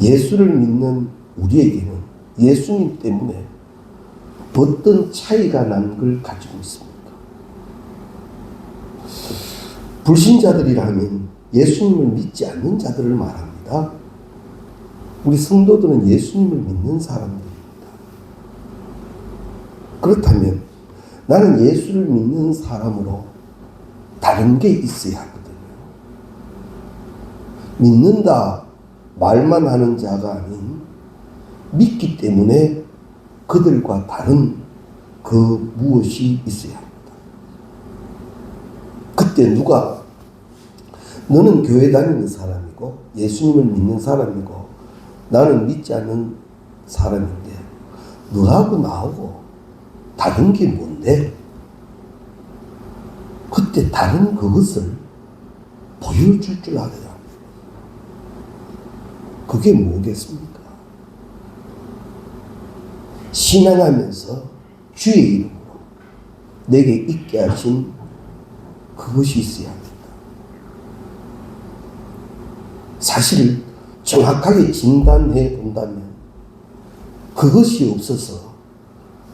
예수를 믿는 우리에게는 예수님 때문에 어떤 차이가 난 걸 가지고 있습니까? 불신자들이라면 예수님을 믿지 않는 자들을 말합니다. 우리 성도들은 예수님을 믿는 사람들입니다. 그렇다면 나는 예수를 믿는 사람으로 다른 게 있어야 하거든요. 믿는다 말만 하는 자가 아닌 믿기 때문에 그들과 다른 그 무엇이 있어야 합니다. 그때 누가 너는 교회 다니는 사람이고 예수님을 믿는 사람이고 나는 믿지 않는 사람인데 너하고 나하고 다른 게 뭔데? 그때 다른 그것을 보여줄 줄 합니다. 그게 뭐겠습니까? 신앙하면서 주의 이름으로 내게 있게 하신 그것이 있어야 합니다. 사실 정확하게 진단해 본다면 그것이 없어서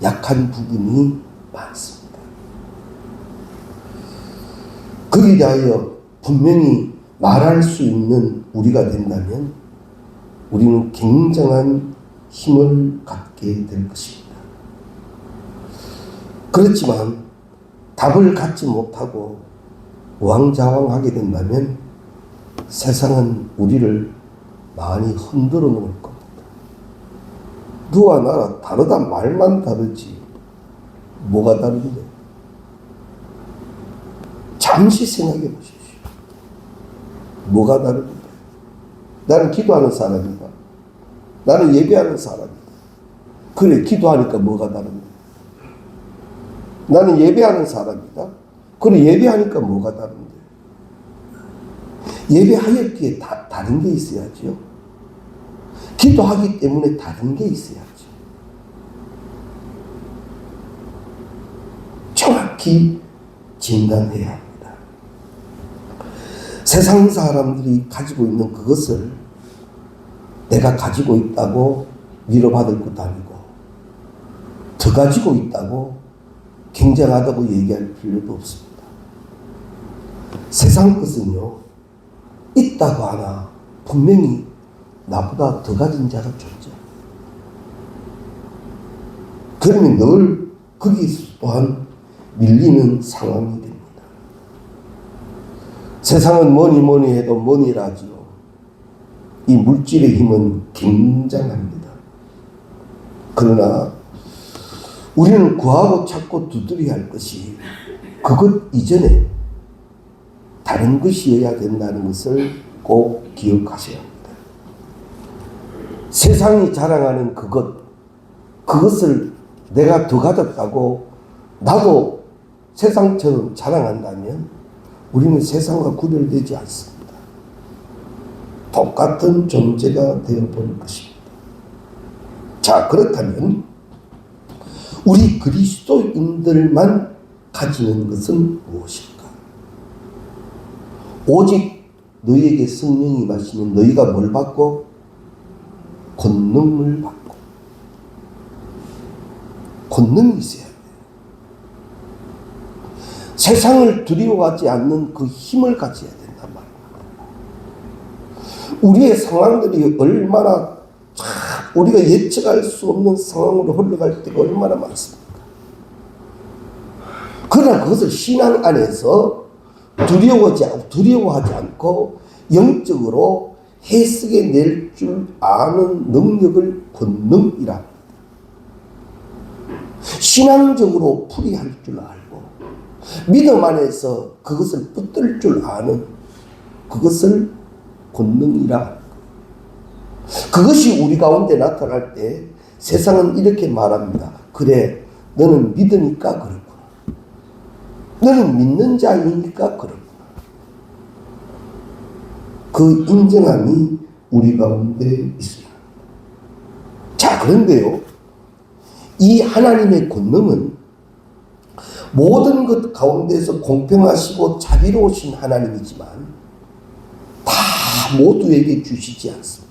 약한 부분이 많습니다. 그에 대하여 분명히 말할 수 있는 우리가 된다면 우리는 굉장한 힘을 갖게 될 것입니다. 그렇지만 답을 갖지 못하고 우왕좌왕하게 된다면 세상은 우리를 많이 흔들어 놓을 겁니다. 너와 나라 다르다 말만 다르지 뭐가 다른데? 잠시 생각해 보십시오. 뭐가 다른데? 나는 기도하는 사람이다. 나는 예배하는 사람이다. 그래, 기도하니까 뭐가 다른데? 나는 예배하는 사람이다. 그래, 예배하니까 뭐가 다른데? 예배하였기에 다, 다른 게 있어야죠. 기도하기 때문에 다른 게 있어야죠. 정확히 진단해야. 세상 사람들이 가지고 있는 그것을 내가 가지고 있다고 위로받을 것도 아니고 더 가지고 있다고 굉장하다고 얘기할 필요도 없습니다. 세상 것은요, 있다고 하나 분명히 나보다 더 가진 자가 존재. 그러면 늘 거기 또한 밀리는 상황이 됩니다. 세상은 뭐니 뭐니 해도 뭐니라지요. 이 물질의 힘은 굉장합니다. 그러나 우리는 구하고 찾고 두드려야 할 것이 그것 이전에 다른 것이어야 된다는 것을 꼭 기억하셔야 합니다. 세상이 자랑하는 그것, 그것을 내가 더 가졌다고 나도 세상처럼 자랑한다면 우리는 세상과 구별되지 않습니다. 똑같은 존재가 되어버릴 것입니다. 자, 그렇다면 우리 그리스도인들만 가지는 것은 무엇일까? 오직 너희에게 성령이 마시면 너희가 뭘 받고 권능을 받고 권능이 있어야 돼요. 세상을 두려워하지 않는 그 힘을 가져야 된단 말이에요. 우리의 상황들이 얼마나 참 우리가 예측할 수 없는 상황으로 흘러갈 때가 얼마나 많습니까? 그러나 그것을 신앙 안에서 두려워하지, 두려워하지 않고 영적으로 해석해 낼 줄 아는 능력을 합니다. 신앙적으로 풀이할 줄 알고 믿음 안에서 그것을 붙들 줄 아는 그것을 권능이라. 그것이 우리 가운데 나타날 때 세상은 이렇게 말합니다. 그래, 너는 믿으니까 그렇구나. 너는 믿는 자이니까 그렇구나. 그 인정함이 우리 가운데 있어요. 자, 그런데요. 이 하나님의 권능은 모든 것 가운데서 공평하시고 자비로우신 하나님이지만 다 모두에게 주시지 않습니다.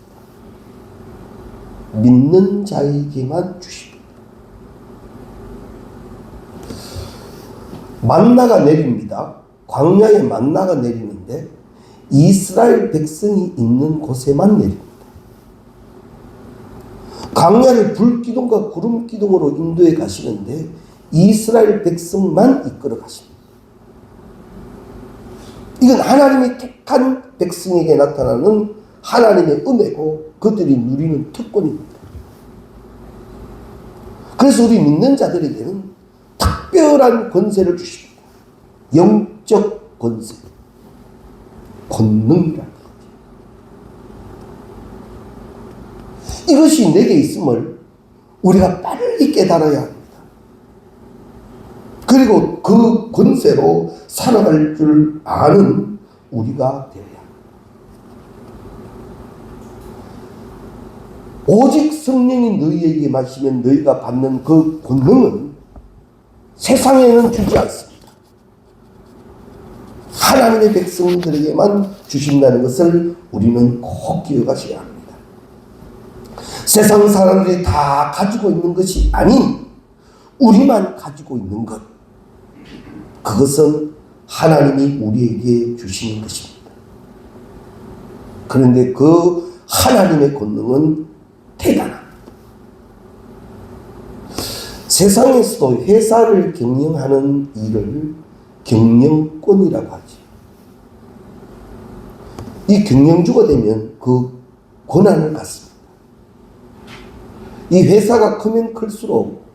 믿는 자에게만 주십니다. 만나가 내립니다. 광야에 만나가 내리는데 이스라엘 백성이 있는 곳에만 내립니다. 광야를 불기둥과 구름기둥으로 인도해 가시는데 이스라엘 백성만 이끌어 가십니다. 이건 하나님의 택한 백성에게 나타나는 하나님의 은혜고 그들이 누리는 특권입니다. 그래서 우리 믿는 자들에게는 특별한 권세를 주십니다. 영적 권세. 권능이라. 이것이 내게 있음을 우리가 빨리 깨달아야 합니다. 그리고 그 권세로 살아갈 줄 아는 우리가 되어야 합니다. 오직 성령이 너희에게 마시면 너희가 받는 그 권능은 세상에는 주지 않습니다. 하나님의 백성들에게만 주신다는 것을 우리는 꼭 기억하셔야 합니다. 세상 사람들이 다 가지고 있는 것이 아닌 우리만 가지고 있는 것. 그것은 하나님이 우리에게 주시는 것입니다. 그런데 그 하나님의 권능은 대단합니다. 세상에서도 회사를 경영하는 일을 경영권이라고 하지. 이 경영주가 되면 그 권한을 갖습니다. 이 회사가 크면 클수록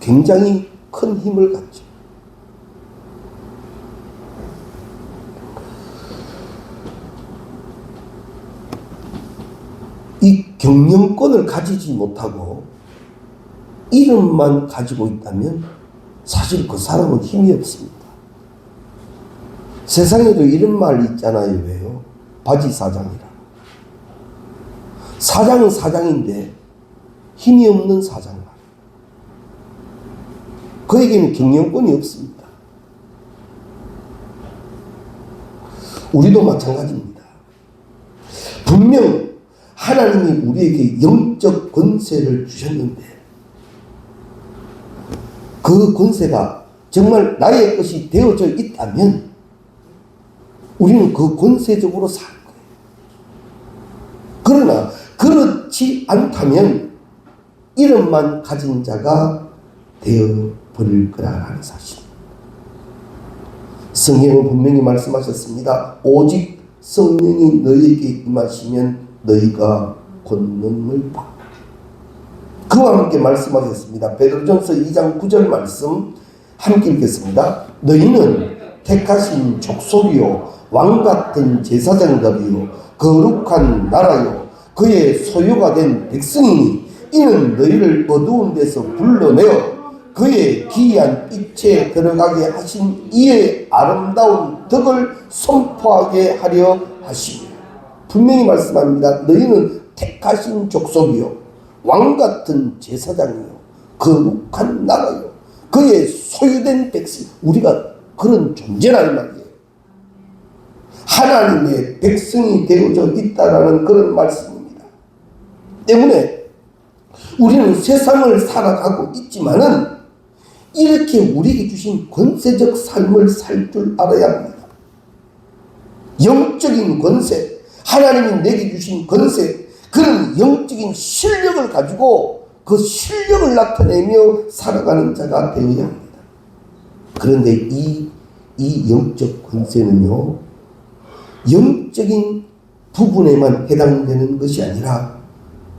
굉장히 큰 힘을 갖죠. 이 경영권을 가지지 못하고 이름만 가지고 있다면 사실 그 사람은 힘이 없습니다. 세상에도 이런 말 있잖아요. 왜요? 바지 사장이라. 사장은 사장인데 힘이 없는 사장 말. 그에게는 경영권이 없습니다. 우리도 마찬가지입니다. 분명 하나님이 우리에게 영적 권세를 주셨는데 그 권세가 정말 나의 것이 되어져 있다면 우리는 그 권세적으로 살 거예요. 그러나 그렇지 않다면 이름만 가진 자가 되어 버릴 거라는 사실. 성경은 분명히 말씀하셨습니다. 오직 성령이 너희에게 임하시면 너희가 권능을 받고 그와 함께 말씀하셨습니다. 베드로전서 2장 9절 말씀 함께 읽겠습니다. 너희는 택하신 족속이요 왕 같은 제사장들이요 거룩한 나라요 그의 소유가 된 백성이니 이는 너희를 어두운 데서 불러내어 그의 기이한 빛에 들어가게 하신 이의 아름다운 덕을 선포하게 하려 하시며 분명히 말씀합니다. 너희는 택하신 족속이요 왕 같은 제사장이요 거룩한 나라요 그의 소유된 백성 우리가 그런 존재란 말이에요. 하나님의 백성이 되어져 있다라는 그런 말씀입니다. 때문에 우리는 세상을 살아가고 있지만은 이렇게 우리에게 주신 권세적 삶을 살 줄 알아야 합니다. 영적인 권세, 하나님이 내게 주신 권세, 그런 영적인 실력을 가지고 그 실력을 나타내며 살아가는 자가 되어야 합니다. 그런데 이, 이 영적 권세는요, 영적인 부분에만 해당되는 것이 아니라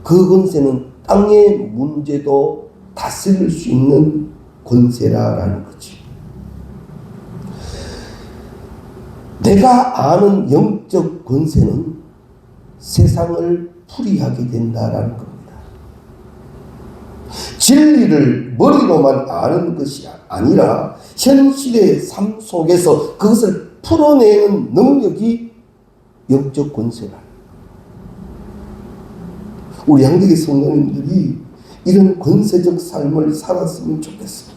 그 권세는 땅의 문제도 다스릴 수 있는 권세라라는 거지. 내가 아는 영적 권세는 세상을 풀이하게 된다라는 겁니다. 진리를 머리로만 아는 것이 아니라 현실의 삶 속에서 그것을 풀어내는 능력이 영적 권세라. 우리 양대기 성도님들이 이런 권세적 삶을 살았으면 좋겠습니다.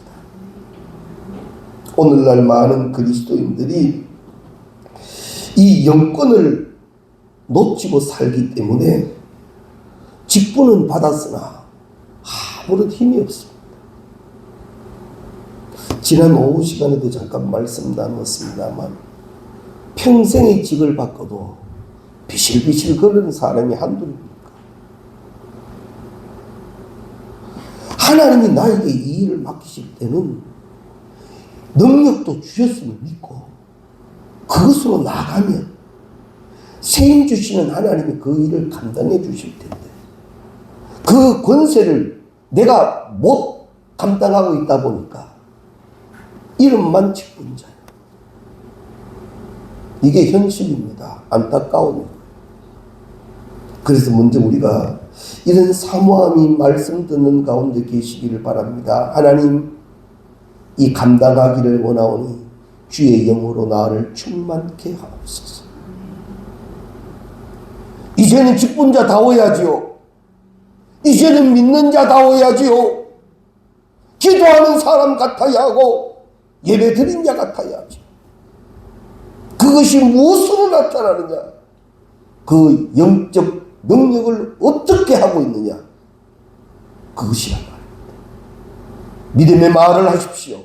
오늘날 많은 그리스도인들이 이 영권을 놓치고 살기 때문에 직분 직분은 받았으나 아무런 힘이 없습니다. 지난 오후 시간에도 잠깐 말씀 나눴습니다만 평생의 직을 바꿔도 비실비실 거리는 사람이 한둘입니까? 하나님이 나에게 이 일을 맡기실 때는 능력도 주셨음을 믿고 그것으로 나가면 세임 주시는 하나님이 그 일을 감당해 주실 텐데 그 권세를 내가 못 감당하고 있다 보니까 이름만 직분자예요. 이게 현실입니다. 안타까운 그래서 먼저 우리가 이런 사모함이 말씀 듣는 가운데 계시기를 바랍니다. 하나님 이 감당하기를 원하오니 주의 영으로 나를 충만케 하옵소서. 이제는 직분 자다워야지요. 이제는 믿는 자다워야지요. 기도하는 사람 같아야 하고 예배 드린 자 같아야 하죠. 그것이 무엇으로 나타나느냐? 그 영적 능력을 어떻게 하고 있느냐? 그것이란 말입니다. 믿음의 말을 하십시오.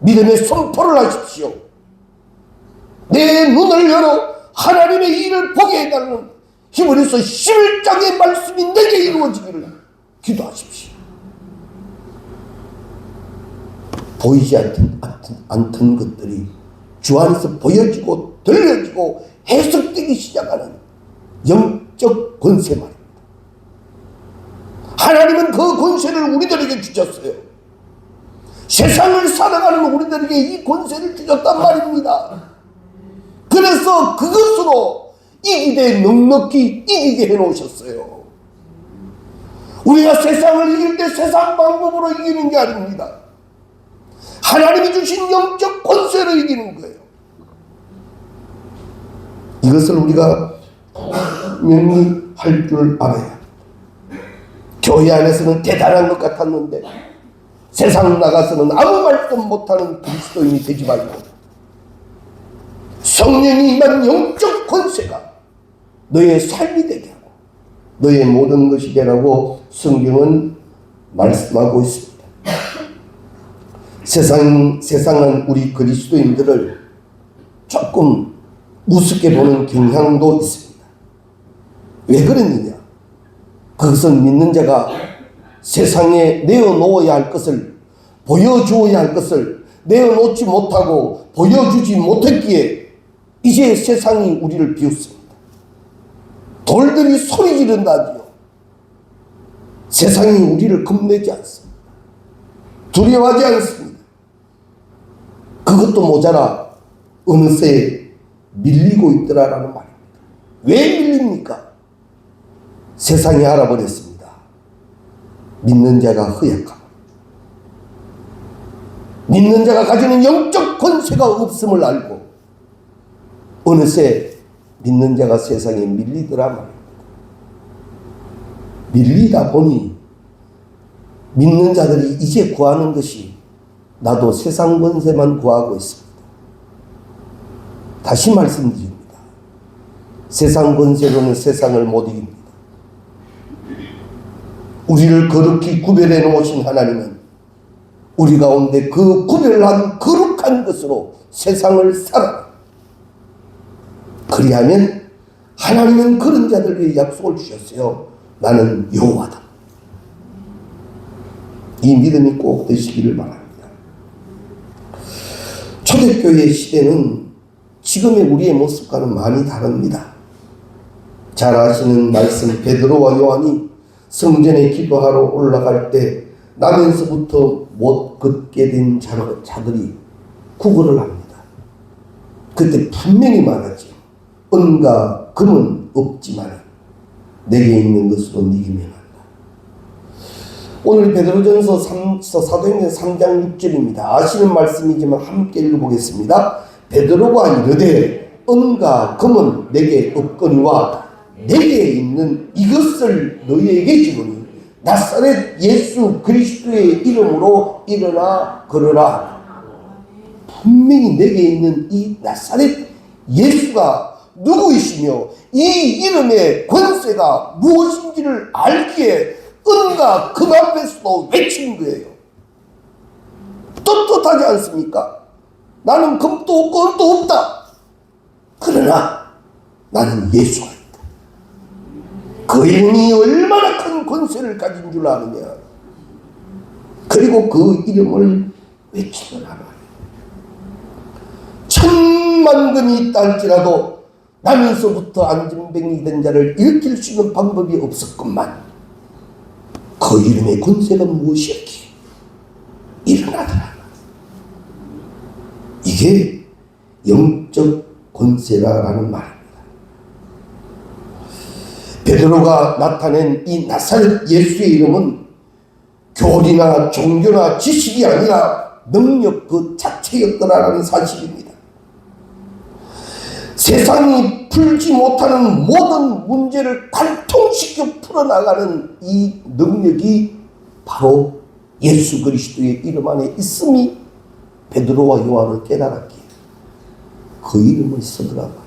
믿음의 선포를 하십시오. 내 눈을 열어 하나님의 일을 보게 해달라는 히브리서 11장의 말씀이 내게 이루어지기를 기도하십시오. 보이지 않던, 않던, 않던 것들이 주 안에서 보여지고 들려지고 해석되기 시작하는 영적 권세 말입니다. 하나님은 그 권세를 우리들에게 주셨어요. 세상을 살아가는 우리들에게 이 권세를 주셨단 말입니다. 그래서 그것으로 이기되 넉넉히 이기게 해놓으셨어요. 우리가 세상을 이길 때 세상 방법으로 이기는 게 아닙니다. 하나님이 주신 영적 권세로 이기는 거예요. 이것을 우리가 분명히 할 줄 알아야. 교회 안에서는 대단한 것 같았는데 세상 나가서는 아무 말도 못하는 그리스도인이 되지 말고 성령이 임한 영적 권세가 너의 삶이 되게 하고 너의 모든 것이 되라고 성경은 말씀하고 있습니다. 세상, 세상은 우리 그리스도인들을 조금 우습게 보는 경향도 있습니다. 왜 그러느냐? 그것은 믿는 자가 세상에 내어놓아야 할 것을 보여주어야 할 것을 내어놓지 못하고 보여주지 못했기에 이제 세상이 우리를 비웃습니다. 돌들이 소리 지른다지요. 세상이 우리를 겁내지 않습니다. 두려워하지 않습니다. 그것도 모자라 어느새 밀리고 있더라라는 말입니다. 왜 밀립니까? 세상이 알아버렸습니다. 믿는 자가 허약함. 믿는 자가 가지는 영적 권세가 없음을 알고 어느새 믿는 자가 세상에 밀리더라 말입니다. 밀리다 보니 믿는 자들이 이제 구하는 것이 나도 세상 권세만 구하고 있습니다. 다시 말씀드립니다. 세상 권세로는 세상을 못 이깁니다. 우리를 거룩히 구별해 놓으신 하나님은 우리 가운데 그 구별한 거룩한 것으로 세상을 살아. 그리하면 하나님은 그런 자들 위해 약속을 주셨어요. 나는 여호와다. 이 믿음이 꼭 되시기를 바랍니다. 초대교회 시대는 지금의 우리의 모습과는 많이 다릅니다. 잘 아시는 말씀 베드로와 요한이 성전에 기도하러 올라갈 때 나면서부터 못 걷게 된 자- 자들이 구걸을 합니다. 그때 분명히 말하죠. 은과 금은 없지만 내게 있는 것으로 이기면 한다. 오늘 베드로전서 3, 사도행전 3장 6절입니다. 아시는 말씀이지만 함께 읽어보겠습니다. 베드로가 이르되 은과 금은 내게 없거니와 내게 있는 이것을 너희에게 주노니 나사렛 예수 그리스도의 이름으로 일어나 걸어라. 분명히 내게 있는 이 나사렛 예수가 누구이시며 이 이름의 권세가 무엇인지를 알기에 은가 그 앞에서도 외치는 거예요. 떳떳하지 않습니까? 나는 금도 없고 은도 없다. 그러나 나는 예수가 있다. 그 이름이 얼마나 큰 권세를 가진 줄 아느냐. 그리고 그 이름을 외치더라. 천만 금이 있다 할지라도 나면서부터 안진뱅이 된 자를 일으킬 수 있는 방법이 없었건만 그 이름의 권세가 무엇이었기에 일어나더라. 이게 영적 권세라는 말입니다. 베드로가 나타낸 이 나사렛 예수의 이름은 교리나 종교나 지식이 아니라 능력 그 자체였더라라는 사실입니다. 세상이 풀지 못하는 모든 문제를 관통시켜 풀어나가는 이 능력이 바로 예수 그리스도의 이름 안에 있음이 베드로와 요한을 깨달았기에 그 이름을 쓰더라 말이죠.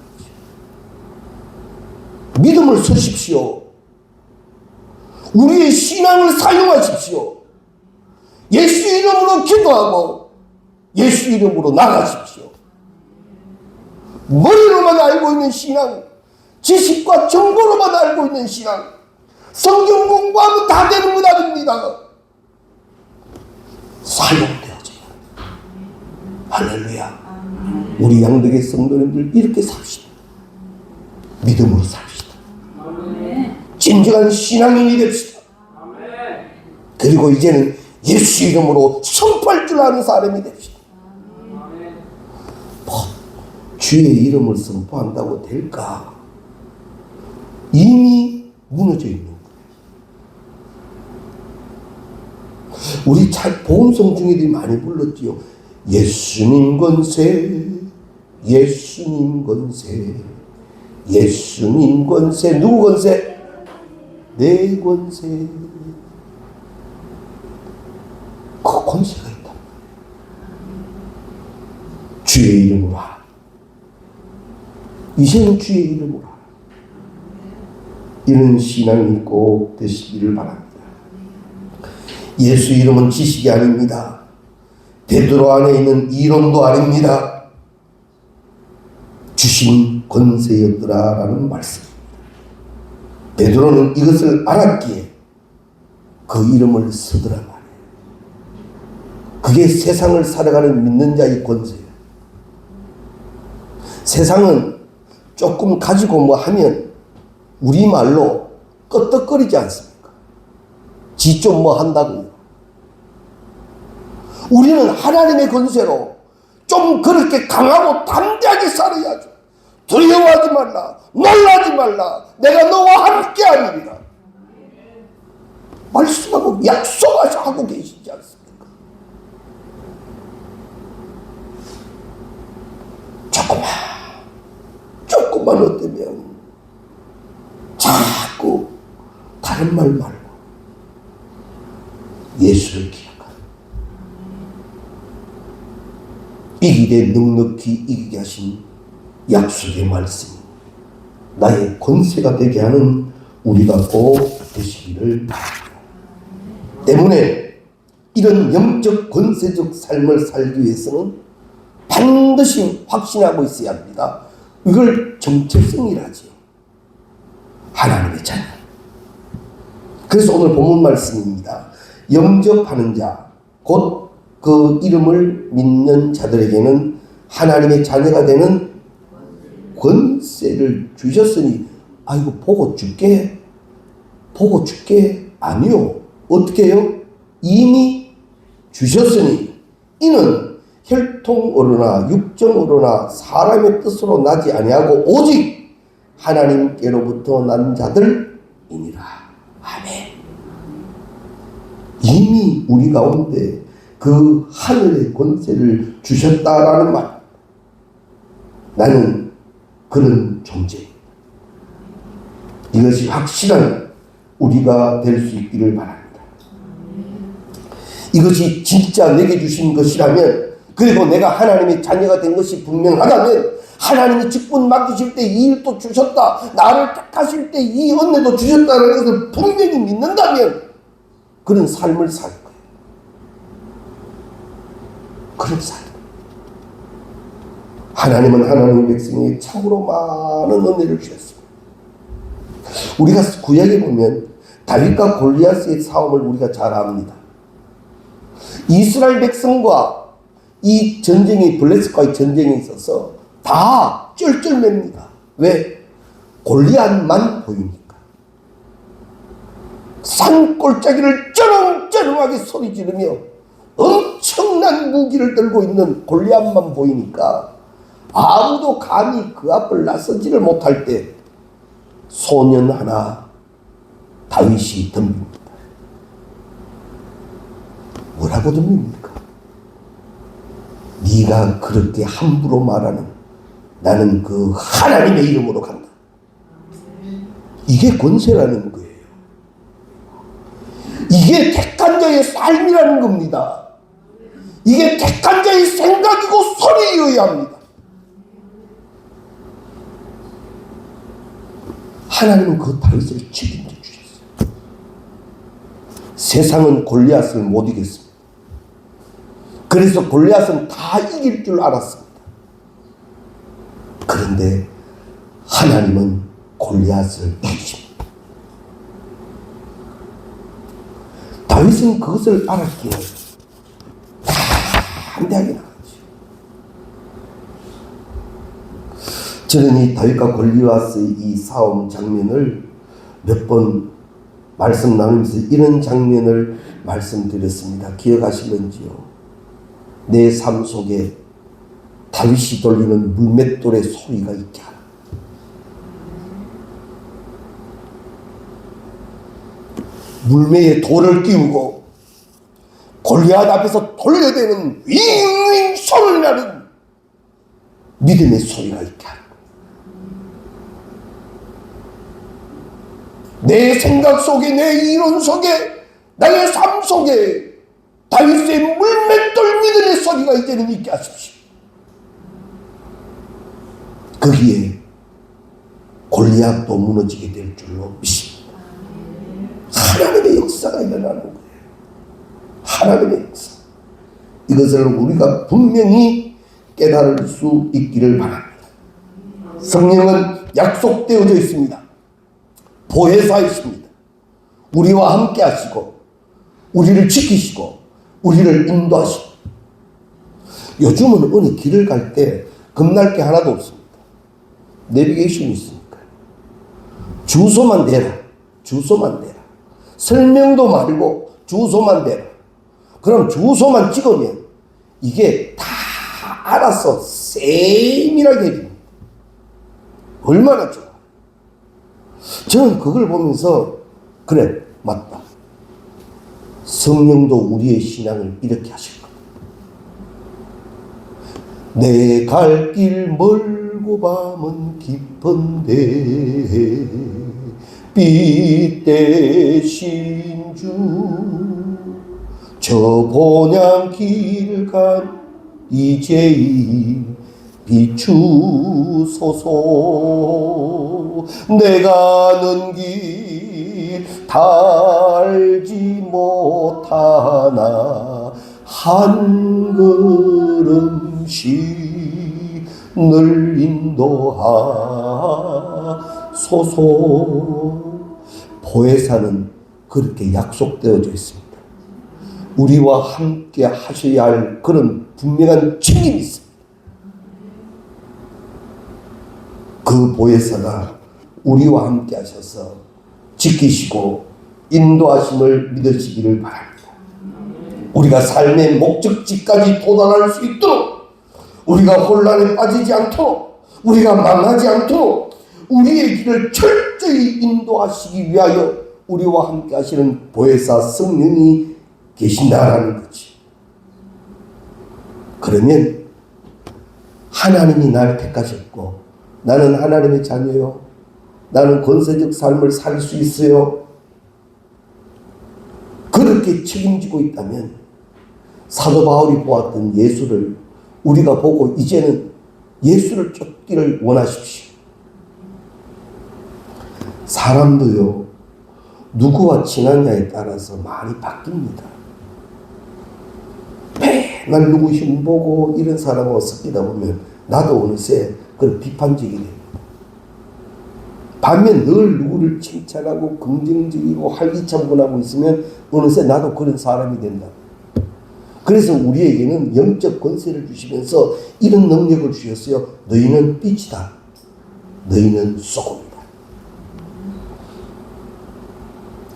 믿음을 쓰십시오. 우리의 신앙을 사용하십시오. 예수 이름으로 기도하고 예수 이름으로 나가십시오. 머리로만 알고 있는 신앙, 지식과 정보로만 알고 있는 신앙, 성경 공부하면 다 되는 건 아닙니다. 사용되어져야 할렐루야. 우리 양덕의 성도님들 이렇게 삽시다. 믿음으로 삽시다. 진정한 신앙인이 됩시다. 그리고 이제는 예수 이름으로 선포할 줄 아는 사람이 됩시다. 뭐, 주의 이름을 선포한다고 될까? 이미 무너져 있는. 우리 잘 보험송 중에도 많이 불렀지요. 예수님 권세, 예수님 권세, 예수님 권세, 누구 권세? 내 권세. 그 권세가 있다. 주의 이름으로. 이제는 주의 이름으로. 이런 신앙이 꼭 되시기를 바랍니다. 예수 이름은 지식이 아닙니다. 베드로 안에 있는 이론도 아닙니다. 주신 권세였더라라는 말씀입니다. 베드로는 이것을 알았기에 그 이름을 쓰더라 말이에요. 그게 세상을 살아가는 믿는 자의 권세예요. 세상은 조금 가지고 뭐 하면 우리말로 끄떡거리지 않습니까? 지 좀 뭐 한다고. 우리는 하나님의 권세로 좀 그렇게 강하고 담대하게 살아야죠. 두려워하지 말라. 놀라지 말라. 내가 너와 함께 하리라. 말씀하고 약속하고 계시지 않습니까? 조금만, 조금만 어때면 자꾸 다른 말 말고 예수를 기억하라. 이 길에 넉넉히 이기게 하신 약속의 말씀 나의 권세가 되게 하는 우리가 꼭 되시기를 바랍니다. 때문에 이런 영적 권세적 삶을 살기 위해서는 반드시 확신하고 있어야 합니다. 이걸 정체성이라지. 하나님의 자녀. 그래서 오늘 본문 말씀입니다. 영접하는 자, 곧 그 이름을 믿는 자들에게는 하나님의 자녀가 되는 권세를 주셨으니, 아이고, 보고 줄게. 보고 줄게. 아니요. 어떻게 해요? 이미 주셨으니, 이는 혈통으로나 육정으로나 사람의 뜻으로 나지 아니하고 오직 하나님께로부터 난 자들이니라. 아멘. 이미 우리 가운데 그 하늘의 권세를 주셨다라는 말. 나는 그런 존재. 이것이 확실한 우리가 될 수 있기를 바랍니다. 이것이 진짜 내게 주신 것이라면 그리고 내가 하나님의 자녀가 된 것이 분명하다면 하나님이 직분 맡기실 때 이 일도 주셨다. 나를 택하실 때 이 은혜도 주셨다는 것을 분명히 믿는다면 그런 삶을 살 거예요. 그런 삶. 하나님은 하나님의 백성에게 참으로 많은 은혜를 주셨습니다. 우리가 구약에 보면 다윗과 골리앗의 싸움을 우리가 잘 압니다. 이스라엘 백성과 이 전쟁이 블레셋과의 전쟁에 있어서 다 쩔쩔맵니다. 왜? 골리앗만 보이니까. 산골짜기를 쩌렁쩌렁하게 소리 지르며 엄청난 무기를 들고 있는 골리앗만 보이니까 아무도 감히 그 앞을 나서지를 못할 때 소년 하나 다윗이 덤빕니다. 뭐라고 덤빕니까? 네가 그렇게 함부로 말하는 나는 그 하나님의 이름으로 간다. 이게 권세라는 거예요. 이게 택한 자의 삶이라는 겁니다. 이게 택한 자의 생각이고 소리여야 합니다. 하나님은 그 다윗을 책임져 주셨어요. 세상은 골리앗을 못 이겼습니다. 그래서 골리앗은 다 이길 줄 알았습니다. 그런데 하나님은 골리앗을 이기십니다. 다윗은 그것을 알았기에 담대하게 나갔죠. 저는 이 다윗과 골리앗의 이 싸움 장면을 몇 번 말씀 나누면서 이런 장면을 말씀드렸습니다. 기억하시는지요? 내 삶 속에 다윗이 돌리는 물맷돌의 소리가 있게 하라. 물매에 돌을 끼우고 골리앗 앞에서 돌려대는 윙윙 소리 나는 믿음의 소리가 있게 하라. 내 생각 속에 내 이론 속에 나의 삶 속에 다윗의 물맷돌 믿음의 소리가 이제는 있게 하십시오. 거기에 골리앗도 무너지게 될 줄로 믿습니다. 하나님의 역사가 일어나는 거예요. 하나님의 역사. 이것을 우리가 분명히 깨달을 수 있기를 바랍니다. 성령은 약속되어져 있습니다. 보혜사이십니다. 우리와 함께 하시고, 우리를 지키시고, 우리를 인도하시고. 요즘은 어느 길을 갈 때 겁날 게 하나도 없습니다. 내비게이션이 있으니까. 주소만 대라. 주소만 대라. 설명도 말고 주소만 대라. 그럼 주소만 찍으면 이게 다 알아서 세밀하게 해줍니다. 얼마나 좋아. 저는 그걸 보면서 그래. 성령도 우리의 신앙을 이렇게 하실 거다. 내 갈 길 멀고 밤은 깊은데 빛 대신 주저 본향 길 간 이제 이 비추소서 내가 가는 길 달지 못하나 한 걸음씩 늘 인도하소서 보혜사는 그렇게 약속되어져 있습니다. 우리와 함께 하셔야 할 그런 분명한 책임이 있습니다. 그 보혜사가 우리와 함께 하셔서 지키시고 인도하심을 믿으시기를 바랍니다. 우리가 삶의 목적지까지 도달할 수 있도록 우리가 혼란에 빠지지 않도록 우리가 망하지 않도록 우리의 길을 철저히 인도하시기 위하여 우리와 함께 하시는 보혜사 성령이 계신다라는 거지. 그러면 하나님이 나를 택하셨고 나는 하나님의 자녀요. 나는 권세적 삶을 살 수 있어요. 그렇게 책임지고 있다면 사도 바울이 보았던 예수를 우리가 보고 이제는 예수를 쫓 없기를 원하십시오. 사람도요, 누구와 친하냐에 따라서 많이 바뀝니다. 맨날 누구 흉보고 이런 사람하고 섞이다 보면 나도 어느새 그런 비판적이 됩니다. 반면 늘 누구를 칭찬하고 긍정적이고 활기찬분하고 있으면 어느새 나도 그런 사람이 된다. 그래서 우리에게는 영적 권세를 주시면서 이런 능력을 주셨어요. 너희는 빛이다. 너희는 소금이다.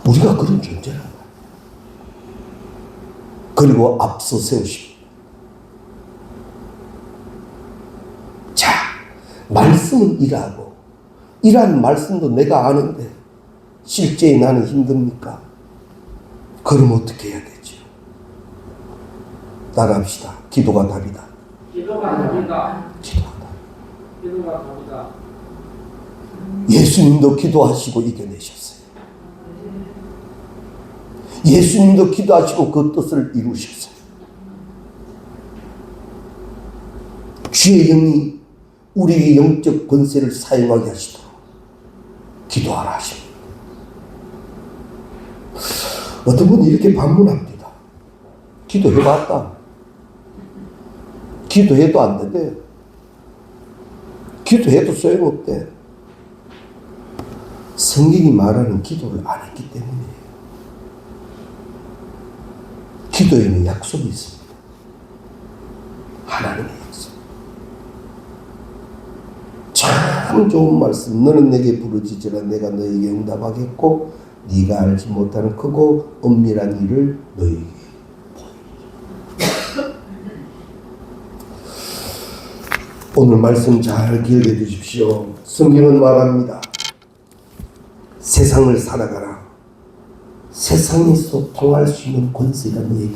우리가 그런 존재란 거야. 그리고 앞서 세우십니다. 자, 말씀은 일하고, 일한 말씀도 내가 아는데, 실제 나는 힘듭니까? 그럼 어떻게 해야 되죠? 따라합시다. 기도가 답이다. 기도가 답이다. 기도가 답. 기도가 답이다. 예수님도 기도하시고 이겨내셨어요. 예수님도 기도하시고 그 뜻을 이루셨어요. 주의 영이 우리의 영적 권세를 사용하게 하시도록 기도하라 하십니다. 어떤 분이 이렇게 반문합니다. 기도해봤다. 기도해도 안 된대. 기도해도 소용없대. 성경이 말하는 기도를 안 했기 때문이에요. 기도에는 약속이 있습니다. 하나님의 약속. 참 좋은 말씀. 너는 내게 부르짖으라 내가 너에게 응답하겠고 네가 알지 못하는 크고 은밀한 일을 너에게 오늘 말씀 잘 기억해 주십시오. 성경은 말합니다. 세상을 살아가라. 세상에서 통할 수 있는 권세가 너에게.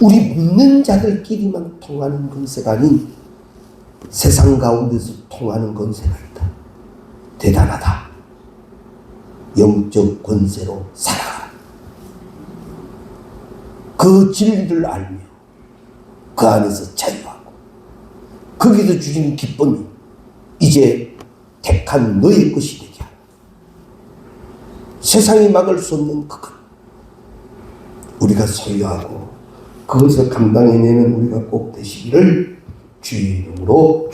우리 믿는 자들끼리만 통하는 권세가 아닌 세상 가운데서 통하는 권세가 있다. 대단하다. 영적 권세로 살아가라. 그 진리를 알며 그 안에서 자유하고 거기서 주시는 기쁨이 이제 택한 너의 것이 되게 하라. 세상이 막을 수 없는 그것 우리가 소유하고 그것을 감당해내는 우리가 꼭 되시기를 주의 이름으로